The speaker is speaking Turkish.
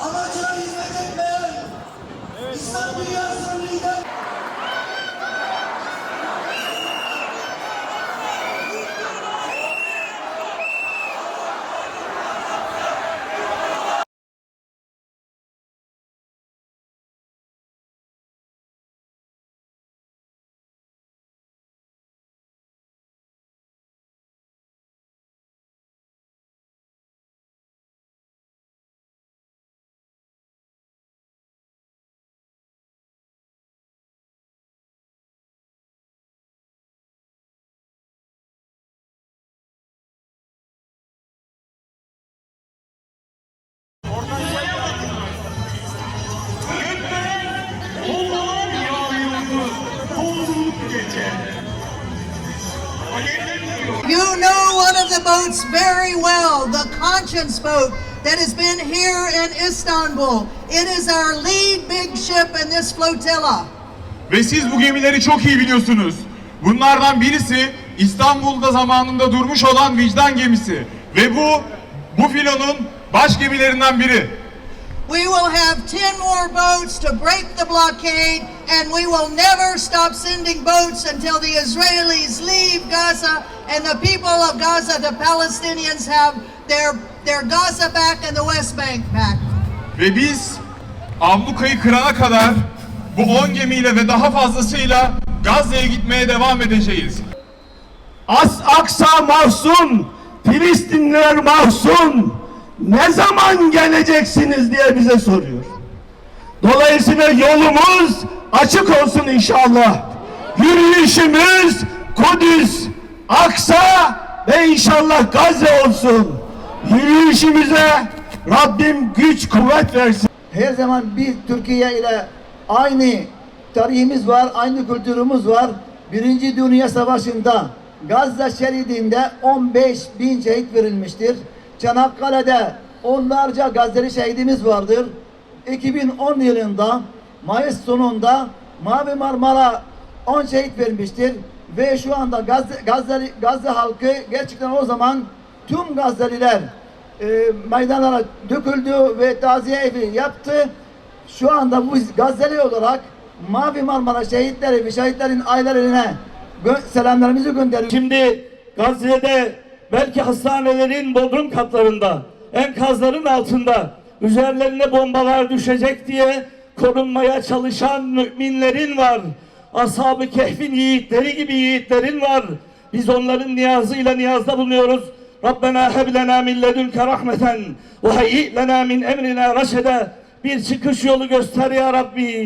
amacına hizmet etmeyen İslam dünyasının lider... the boats very well. The Conscience boat that has been here in Istanbul. It is our lead big ship in this flotilla. Ve siz bu gemileri çok iyi biliyorsunuz. Bunlardan birisi İstanbul'da zamanında durmuş olan vicdan gemisi. Ve bu, bu filonun baş gemilerinden biri. We will have 10 more boats to break the blockade, and we will never stop sending boats until the Israelis leave Gaza and the people of Gaza, the Palestinians, have their, their Gaza back and the West Bank back. Ve biz ablukayı kırana kadar bu 10 gemiyle ve daha fazlasıyla Gazze'ye gitmeye devam edeceğiz. As Aksa mahzun, Filistinliler mahzun. Ne zaman geleceksiniz diye bize soruyor. Dolayısıyla yolumuz açık olsun inşallah. Yürüyüşümüz Kudüs, Aksa ve inşallah Gazze olsun. Yürüyüşümüze Rabbim güç kuvvet versin. Her zaman biz Türkiye ile aynı tarihimiz var, aynı kültürümüz var. Birinci Dünya Savaşı'nda Gazze şeridinde 15 bin şehit verilmiştir. Çanakkale'de onlarca Gazze'li şehidimiz vardır. 2010 yılında Mayıs sonunda Mavi Marmara 10 şehit vermiştir. Ve şu anda Gazze, Gazze, Gazze halkı gerçekten o zaman tüm Gazze'liler e, meydanlara döküldü ve taziye evi yaptı. Şu anda bu Gazze'li olarak Mavi Marmara şehitleri ve şehitlerin ailelerine gö- selamlarımızı gönderiyoruz. Şimdi Gazze'de belki hastanelerin bodrum katlarında, enkazların altında üzerlerine bombalar düşecek diye korunmaya çalışan müminlerin var. Ashab-ı Kehf'in yiğitleri gibi yiğitlerin var. Biz onların niyazıyla niyazda bulunuyoruz. Rabbena heb lena min ledünke rahmeten ve hayyi lena min emrina raşede. Bir çıkış yolu göster ya Rabbi.